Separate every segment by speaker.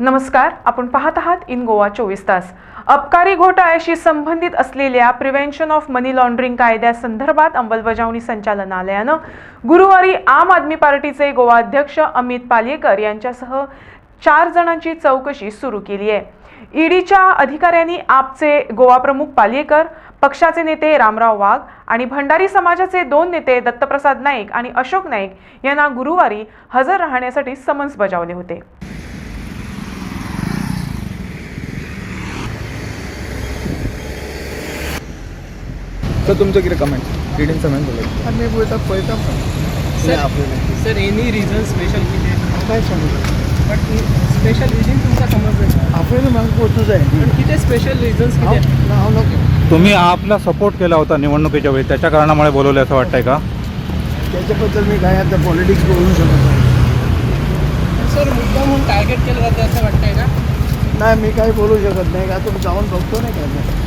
Speaker 1: नमस्कार आपण पाहत आहात इन गोवा चोवीस तास. अबकारी घोटाळ्याशी संबंधित असलेल्या प्रिव्हेन्शन ऑफ मनी लॉन्ड्रिंग कायद्यासंदर्भात अंमलबजावणी संचालनालयानं गुरुवारी आम आदमी पार्टीचे गोवा अध्यक्ष अमित पालयेकर यांच्यासह चार जणांची चौकशी सुरू केली आहे. ईडीच्या अधिकाऱ्यांनी आपचे गोवा प्रमुख पालयेकर पक्षाचे नेते रामराव वाघ आणि भंडारी समाजाचे दोन नेते दत्तप्रसाद नाईक आणि अशोक नाईक यांना गुरुवारी हजर राहण्यासाठी समन्स बजावले होते.
Speaker 2: तर तुमचं कितें कमेंट रिडींग कमेंट केलें
Speaker 3: आमी पळयता पळयता
Speaker 4: सर एनी रिझन स्पेशल कितें
Speaker 3: काय सांगू?
Speaker 4: बट स्पेशल रिझन तुमकां समजलं
Speaker 3: आपल्याला म्हाका पोचू जाय
Speaker 4: पण कितें स्पेशल रिझन्स
Speaker 3: हांव
Speaker 4: कितें
Speaker 3: हांव नको.
Speaker 5: तुम्ही आपला सपोर्ट केला होता निवडणुकीच्या वेळी. त्याच्या कारणामुळे बोलवले असं वाटतंय का?
Speaker 3: त्याच्या बद्दल मी काय आता पॉलिटिक्स बोलू शकत नाही.
Speaker 4: सर मुद्दा म्हणून टार्गेट केलं जातं असं वाटतंय का?
Speaker 3: नाही मी काही बोलू शकत नाही. आता मी जाऊन बघतो नाही काय. ते.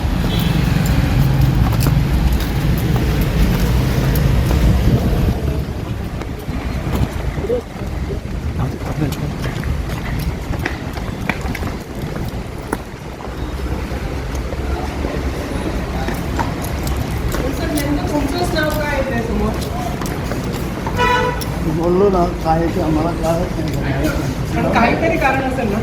Speaker 4: पण सर नेमकं तुमचंच नाव काय आहे समोर
Speaker 3: मी बोललो ना काय आहे ते आम्हाला कळत नाही.
Speaker 4: पण काहीतरी कारण असेल ना.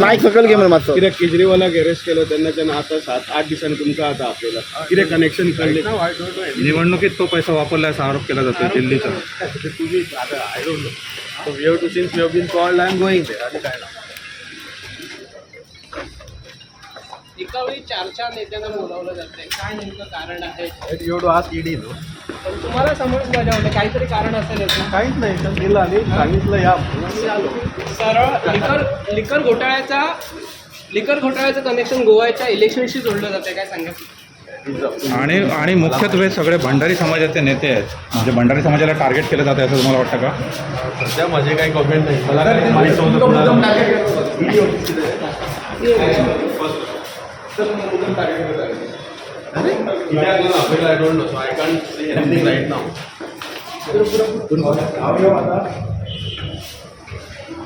Speaker 3: माईक सकल घे मला
Speaker 6: कित्याक केजरीवालाक अरेस्ट केलो तेन्नाच्यान आतां सात आठ दिसांनी तुमकां आतां आपल्याला. कितें कनेक्शन कळ्ळें
Speaker 5: निवडणुकीत तो पैसा वापरला असा आरोप केला जातो दिल्लीचा.
Speaker 6: तुझी आतां I don't know so we have to since we have been called I am going आनी काय ना
Speaker 4: एका वेळी चार चार नेत्यांना बोलावलं जातंय. काय नेमकं कारण आहे?
Speaker 6: You to ask ED no
Speaker 4: पण तुम्हाला समोर बजावलं काहीतरी कारण असेलच ना
Speaker 6: काहीच नाही तर गेला आणि सांगितलं या. म्हणून आलो
Speaker 4: सरळ लिकर लिकर घोटाळ्याचा लिकर घोटाळ्याचं कनेक्शन गोव्याच्या इलेक्शनशी जोडलं जातंय काय सांगा
Speaker 5: आणि आणि मुख्यत्वे सगळे भंडारी समाजाचे नेते आहेत. म्हणजे भंडारी समाजाला टार्गेट केलं जातं असं तुम्हाला वाटतं का?
Speaker 6: सध्या माझे काही कमेंट नाही. मला काही माहीत नव्हतं कुणाला. कित्याक ना आपल्याला I don't know so I can't say anything right नाव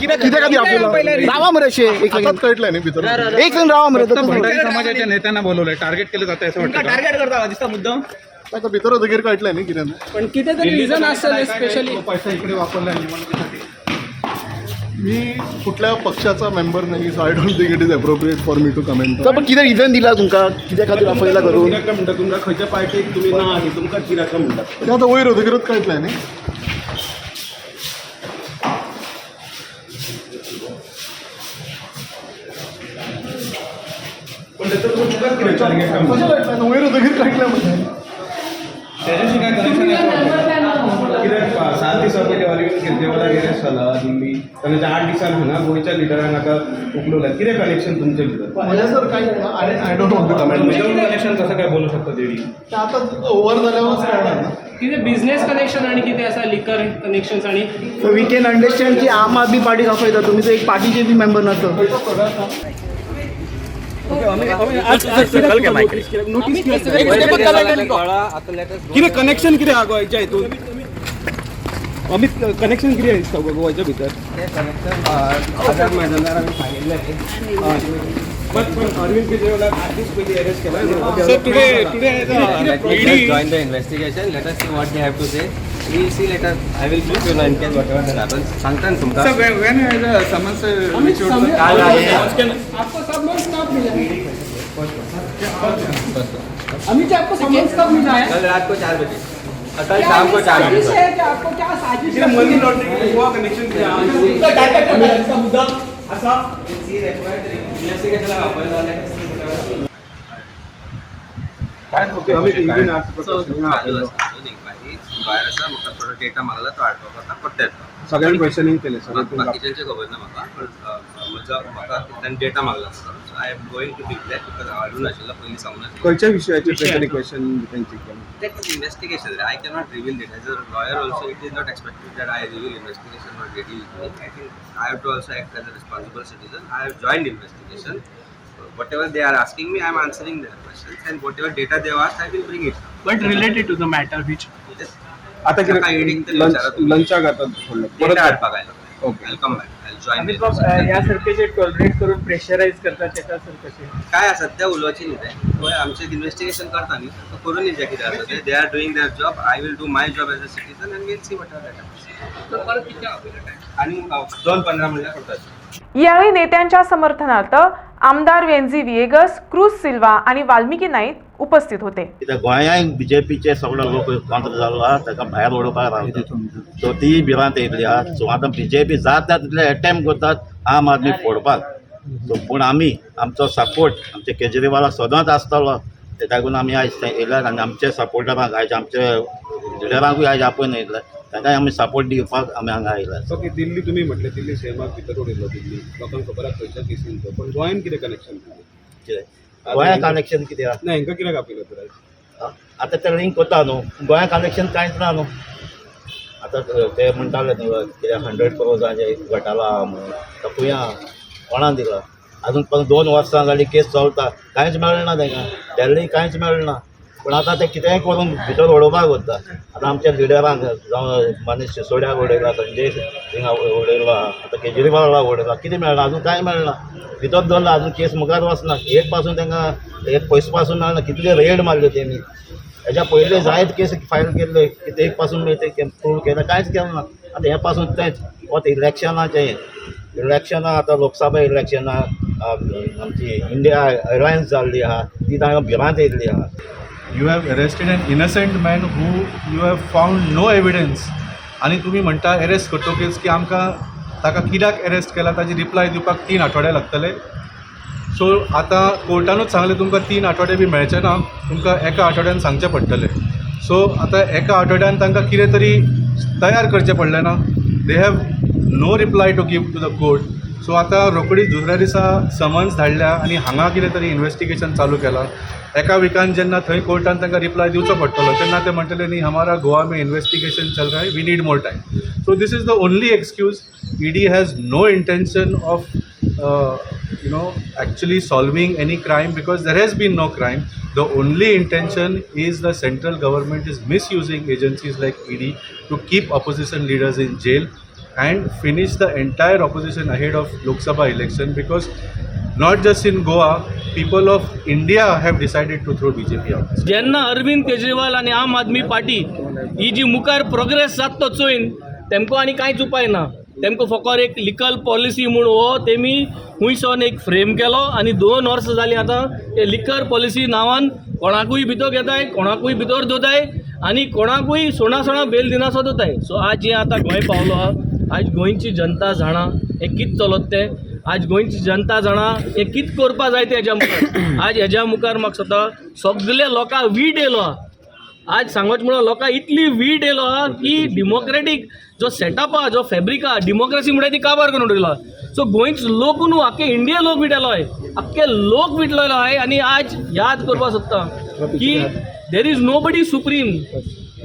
Speaker 3: किती कधी आपल्याला? रावा मरे शे एक
Speaker 6: कळटलं नाही भितर.
Speaker 3: एक रावा मरे
Speaker 5: फक्त भंडारी समाजाच्या नेत्यांना बोलवलंय. टार्गेट केलं जातं असं वाटतं. का
Speaker 4: टार्गेट करता दिसता मुद्दाम.
Speaker 6: आता भितर वगैरे कळटलं नाही कितें
Speaker 4: पण किती तरी रिझन असेल स्पेशली
Speaker 5: पैसा इकडे वापरला निवडणुकीसाठी
Speaker 6: मी कुठल्या पक्षाचा मेंबर नाही so I don't think it is appropriate for me to comment
Speaker 3: पण किती रिझन दिला तुमका? कित्या खातीर करून?
Speaker 6: कित्याक म्हणटा तुमकां खंयच्या पार्टीक तुमी ना आनी तुमकां कित्याक काय म्हणटा ते आतां वयर वगैरेच कळटलें न्ही वयर वगैरे कळटलें म्हणजे
Speaker 7: त्याच्याशी काय कनेक्शन आहे? केजरीवालाक अरेस्ट जाला दिल्ली ताच्या आठ दिसान हांगा गोंयच्या लिडरांक आतां उखलवल्यात कितें कनेक्शन तुमचे भितर
Speaker 6: सर काही I I don't want to comment
Speaker 7: without connection कसं काय बोलू शकता देडी
Speaker 6: ते आता ओव्हर झाल्यावरच कळणार ना.
Speaker 4: किती बिझनेस कनेक्शन आणि किती असा लिकर कनेक्शन आणि
Speaker 3: सो वी कॅन अंडरस्टँड की आम आदमी पार्टी दाखवता. तुम्ही तर एक पार्टीचे बी मेंबर नसतो.
Speaker 7: कितें कनेक्शन कितें आहा? गोंयच्या हितून अमित कनेक्शन कितें दिसता गोंयच्या भितर पण पण अरविंद केजरीवालाक आठ दीस पयलीं अरेस्ट केला sir today today
Speaker 8: Let us join the investigation. Let us see what they have to say. We will see later. I will brief you now in case whatever that happens. सांगता ना तुमका काल आहे
Speaker 4: आपको summons कब मिला अमित जी आपको summons कब मिला है
Speaker 8: कल रात को चार बजे और कल शाम को चार बजे।
Speaker 4: साजिश है? कि आपको क्या। साजिश
Speaker 7: कितें मनी लॉन्ड्रिंग गोवा कनेक्शन कितें आहा अमित इंडियन
Speaker 8: चालू आसा अजून inquiry. भायर आसा म्हाका थोडो डेटा मागला तो हाडपाक वता पडटा
Speaker 7: सगळ्यांनी क्वेश्चनिंग केले
Speaker 8: म्हाका
Speaker 7: सगळे
Speaker 8: बाकीच्यांचे खबर ना म्हाका पण अ, म्हजो म्हाका तांणी data मागला so I am going to black because पयलीं सांगून नाशिल्लो
Speaker 7: खंयच्या विशयाचे specially question
Speaker 8: reveal it. As a lawyer, also, it is not expected that I reveal investigation or ready with me. I think I have to also act as a responsible citizen. I have joined investigation. Whatever they are asking me, I am answering their questions, and whatever data they have asked, I will bring it.
Speaker 4: But related to the matter which
Speaker 8: Yes.
Speaker 7: आता
Speaker 8: सकाळी eating तरी विचारा
Speaker 7: lunch
Speaker 8: तुम्ही.
Speaker 7: लंचच्या घातात सोडलं
Speaker 8: परत हाडपाक आयलो
Speaker 7: Okay.
Speaker 8: Welcome back
Speaker 4: जे टॉलरेट करून प्रेशराईज करतात त्याचा सर कसे
Speaker 8: काय आसा त्या उलोवची न्ही ते पळय आमचे इन्व्हेस्टिगेशन करता न्ही तो करून जे कितें आसा ते they are doing their job I will do my job as a citizen and will see what are that आणि दोन पंधरा म्हणल्यार करतात
Speaker 1: यावेळी नेत्यांच्या समर्थनार्थ आमदार वेन्झी विएगस क्रूज सिल्वा आणि वाल्मिकी नाईक उपस्थित होते.
Speaker 9: कित्याक गोंयांक बीजेपीचे सगळे लोक काँत्र जाल्लो आहा ताका भायर उडोवपाक रावता सो ती भिरांत येयल्ली आहा सो आतां बीजेपी जाता तितले अटेम्प्ट करतात आम आदमी फोडपाक. सो पूण आमी आमचो सपोर्ट आमचे केजरीवालाक सदांच आसतलो ते लागून आमी आयज थंय येयल्यात आनी आमचे सपोर्टरांक आयज आमचे लिडरांकूय आयज आपयन येयले तांकांय आमी सपोर्ट दिवपाक आमी हांगा आयल्यात
Speaker 7: ओके दिल्ली तुम्ही म्हटले दिल्ली सेमाक भितर उडयलो दिल्ली लोकांक खबर आसा खंयच्या केसीन तो पण गोंयान कितें कनेक्शन
Speaker 9: कितें गोंया कनेक्शन कितें आहा?
Speaker 7: ना हांकां कित्याक आपयलो तर?
Speaker 9: आतां ते लिंक कोता न्हू गोंया कनेक्शन कांयच ना न्हू आतां ते म्हणटाले न्हू कितें हंड्रेड क्रोजाचे घोटालो म्हणून. तो खंय आहा कोणान दिला? अजून पण दोन वर्सां जालीं केस चलता कांयच मेळना तांकां दिल्ली कांयच मेळना पूण आतां ते कितेंय करून भितर उडोवपाक वता आतां आमच्या लिडरांक जावं मनीस सिसोड्याक उडयला संजय सिंगाक उडयलो आतां केजरीवालाक उडयला कितें मेळना अजून कांय मेळना भितर दवरला अजून केस मुखार वचना एक पासून तांकां एक पयसपासून मेळना कितले रेड मारल्यो तेमी हेच्या पयले जायत केस फायल केल्ले कितें एक पासून ते प्रूव केलें. कांयच केलें ना आतां हे पासून तेंच. वत इलेक्शनाचें इलेक्शनां आतां लोकसभा इलेक्शनां आमची इंडिया अलायन्स जाल्ली आहा ती तांकां भिरांत येयल्ली आहा
Speaker 10: you have arrested an innocent man who you have found no evidence आनी तुमी म्हणटा अरेस्ट करतकीच की आमकां ताका कित्याक अरेस्ट केला? ताजी रिप्लाय दिवपाक तीन आठवडे लागतले. सो आतां कोर्टानूच सांगलें तुमकां तीन आठवडे बी मेळचे ना. तुमकां एका आठवड्यान सांगचें पडटलें. सो आतां एका आठवड्यान तांकां कितें तरी तयार करचें पडलें ना. They have no reply to give to the court so आता रोखडी दुसऱ्या दिसा समन्स धाडल्या आणि हांगा कितें तरी इन्वेस्टिगेशन चालू केलां. एका विकान जेन्ना थंय कोर्टान तांकां रिप्लाय दिवचो पडटलो तेन्ना ते म्हणटले न्ही हमारा गोवा मे इन्वेस्टिगेशन चल Rai we need more time so this is the only excuse E D has no intention of you know actually solving any crime because there has been no crime the only intention is the central government is misusing agencies like E D to keep opposition leaders in jail and finish the entire opposition ahead of lok sabha election because not just in goa people of india have decided to throw bjp out.
Speaker 11: जेन्ना अरविंद केजरीवाल आनी आम आदमी party ही जी मुखार progress जात तो चोयन तेमको आनी कांयच उपाय ना. तेमकां फकत एक लिकल पॉलिसी म्हूण हो तेमी खुंयसोन एक फ्रेम केलो आनी दोन वर्सां जालीं आतां ते लिकर पॉलिसी नांवान कोणाकूय भितर घेताय कोणाकूय भितर दोताय आनी कोणाकूय सोणा सोणा बेल दिनासो दोताय सो आज जे आतां गोंय पावलो आहा आज गोंयची जनता जाणा हें कितें चलत तें? आज गोंयची जनता जाणा हें कितें करपा जाय तें हेज्या मुखार? आज हेज्या मुखार म्हाका स्वता सगळे लोकांक वीट येयलो आज सांगोच म्हणून लोकांक इतली वीट येयलो आहा की डेमोक्रेटीक जो सेटअप आहा जो फॅब्रीक आहा डेमोक्रेसी म्हणटा ती काबार करून उडयलो सो गोंयच लोक न्हू आख्खे इंडिया लोक विटलो आहे. आख्खे लोक विटलेलो आहे आणि आज याद करपा सोदता की there is nobody supreme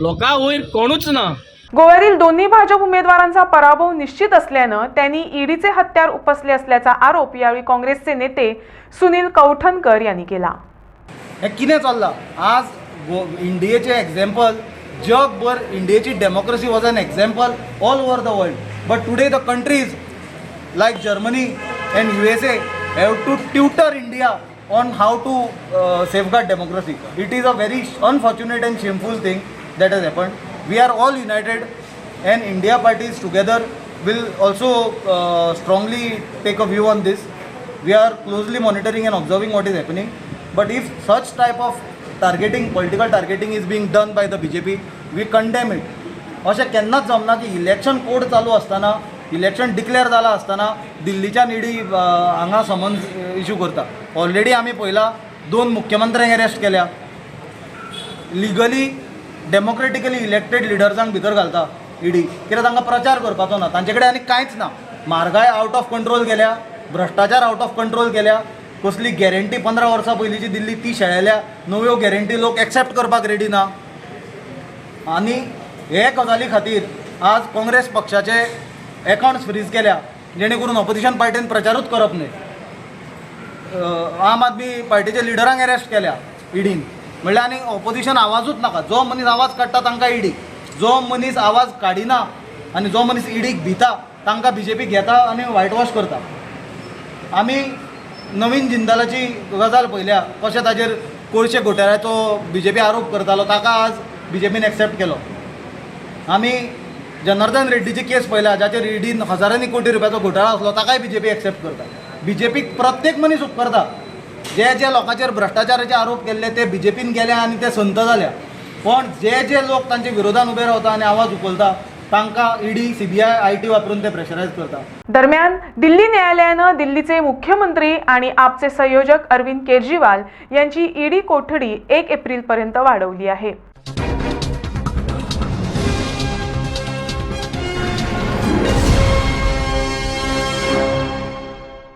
Speaker 11: लोकां वयर कोणूच ना.
Speaker 1: गोव्यातील दोन्ही भाजप उमेदवारांचा पराभव निश्चित असल्यानं त्यांनी ईडीचे हत्यार उपसले असल्याचा आरोप यावेळी काँग्रेसचे नेते सुनील कौठनकर यांनी केला.
Speaker 12: हें कितें चल्लां? आज गो इंडियेचें एग्जाम्पल जगभर इंडियेची democracy was an example all over the world but today the countries like Germany and U S A have to tutor India on how to safeguard democracy it is a very unfortunate and shameful thing that has happen we are all united and India parties together will also strongly take a view on this we are closely monitoring and observing what is happening but if such type of targeting political targeting is being done by the B J P we condemn it असं केनच जमना की election code चालू असताना election declare झालं असताना दिल्लीच्या needy हांगा summons issue करता. Already आम्ही पहिला दोन मुख्यमंत्र्यांनी अरेस्ट केल्या. लिगली डेमोक्रेटिकली इलेक्टेड लिडर्सांक भितर घालता ईडी कित्याक तांकां प्रचार करपाचो ना तांचे कडेन आनी कांयच ना म्हारगाय आवट ऑफ कंट्रोल केल्या भ्रश्टाचार आवट ऑफ कंट्रोल केल्या कसली गॅरंटी पंदरा वर्सां पयलींची दिल्ली ती शेळेल्या नव्यो गॅरंटी लोक एक्सेप्ट करपाक रेडी ना. आनी हे गजाली खातीर आज काँग्रेस पक्षाचे एकावंट्स फ्रीज केल्या जेणे करून ऑपोजिशन पार्टीन प्रचारूच करप न्हय आम आदमी पार्टीच्या लिडरांक अरेस्ट केल्या ईडीन म्हणल्यार आनी ऑपोजिशन आवाजूच नाका. जो मनीस आवाज काडटा तांकां ईडी जो मनीस आवाज काडिना आनी जो मनीस ईडीक भिता तांकां बी जे पी घेता आनी व्हायट वॉश करता. आमी नवीन जिंदालाची गजाल पळयल्या कशें ताजेर कोळशे घोटाळ्याचो बी जे पी आरोप करतालो ताका आज बी जे पीन एक्सेप्ट केलो. आमी जनार्दन रेड्डीची केस पळयल्या जाचेर ईडीन हजारांनी कोटी रुपयाचो घोटाळो आसलो ताकाय बी जे पी एक्सेप्ट करता. बी जे पीक प्रत्येक मनीस उपकारता जे जे लोकांचेर भ्रश्टाचाराचे आरोप केल्ले ते बी जे पीन आनी ते संत जाल्या पण जे जे लोक तांचे विरोधान उबे रावता आनी आवाज उखलता तांकां ED CBI IT I T वापरून ते प्रेशरायज करता
Speaker 1: दरम्यान दिल्ली न्यायालयानं दिल्लीचे मुख्यमंत्री आणि आपचे संयोजक अरविंद केजरीवाल यांची ईडी कोठडी एक एप्रिलपर्यंत वाढवली आहे.